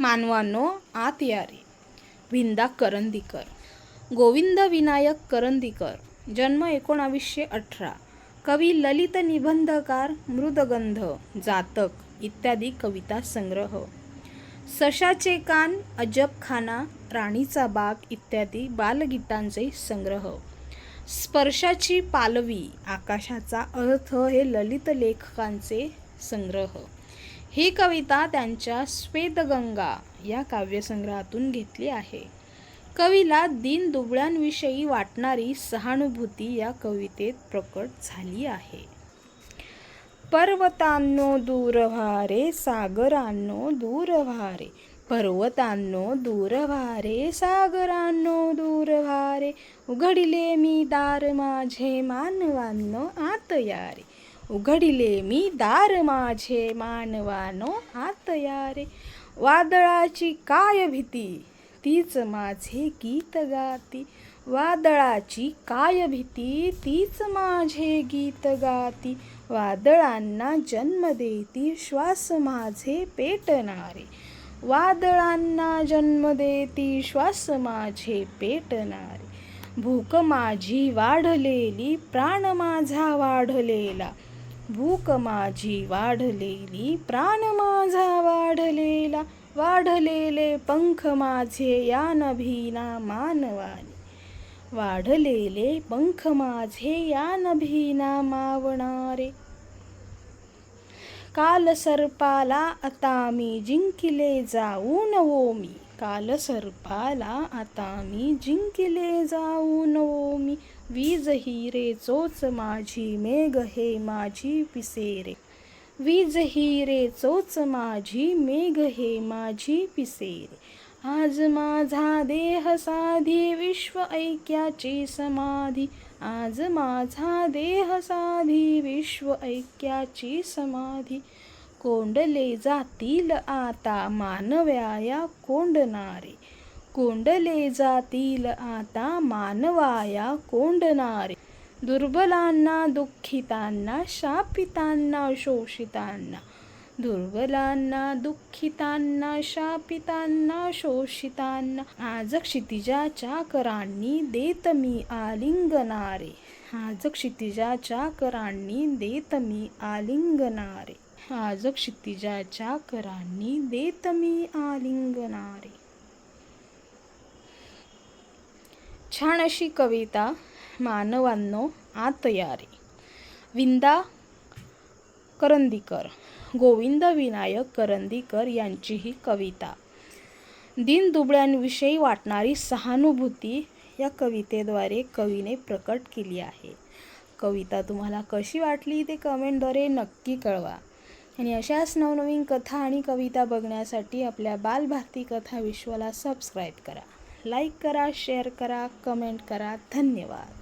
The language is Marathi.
मानवानो आत या रे विंदा करंदीकर. गोविंद विनायक करंदीकर. जन्म एकोणावीसशे अठरा. कवी ललित निबंधकार मृदगंध जातक इत्यादी कविता संग्रह. सशाचे कान अजबखाना राणीचा बाग इत्यादी बालगीतांचे संग्रह. स्पर्शाची पालवी आकाशाचा अर्थ हे ललित लेखकांचे संग्रह. ही कविता त्यांच्या श्वेतगंगा या काव्यसंग्रहातून घेतली आहे. कवीला दीन दुबळ्यांविषयी वाटणारी सहानुभूती या कवितेत प्रकट झाली आहे. पर्वतांनो दूरभारे सागरांनो दूरभारे पर्वतांनो दूरभारे सागरांनो दूर भारे उघडिले मी दार माझे मानवांनो आत यारे उघडिले मी दार माझे मानवानो आत या रे वादळाची काय भीती? तीच माझे गीत गाती. वादळाची काय भीती? तीच माझे गीत गाती. वादळांना जन्म देती श्वास माझे पेटणारे वादळांना जन्म देती श्वास माझे पेटणारे भूक माझी वाढलेली प्राण माझा वाढलेला. भूक माझी वाढलेली प्राण माझा वाढलेला वाढलेले पंख माझे या नभीना मानवाने. वाढलेले पंख माझे या नभीना मावणारे. काल सर्पाला आता मी जिंकिले जाऊन ओ मी. काल सर्पाला आता मी जिंकिले जाऊन ओ मी. वीज हिरे चोच माझी मेघ हे माझी पिसेरे. वीज हिरे चोच माझी मेघ हे माझी पिसेरे. आज माझा देह साधी विश्व ऐक्याची समाधी. आज माझा देह साधी विश्व ऐक्याची समाधी. कोंडले जातील आता मानव्याया कोंडणारे. कोंडले जातील आता मानवाया कोंडणारे. दुर्बलांना दुःखितांना शापितांना शोषितांना. दुर्बलांना दुःखितांना शापितांना शोषितांना. आज क्षितिजाच्या करांनी देत मी आलिंगनारे आज क्षितिजाच्या करांनी देत मी आलिंगनारे आज क्षितिजाच्या करांनी देत मी आलिंगनारे. छान अशी कविता मानवांनो आतयारे. विंदा करंदीकर गोविंद विनायक करंदीकर यांची ही कविता दीनदुबळ्यांविषयी वाटणारी सहानुभूती या कवितेद्वारे कवीने प्रकट केली आहे. कविता तुम्हाला कशी वाटली ते कमेंटद्वारे नक्की कळवा. आणि अशाच नवनवीन कथा आणि कविता बघण्यासाठी आपल्या बालभारती कथा विश्वाला सबस्क्राईब करा. लाईक करा शेअर करा कमेंट करा. धन्यवाद.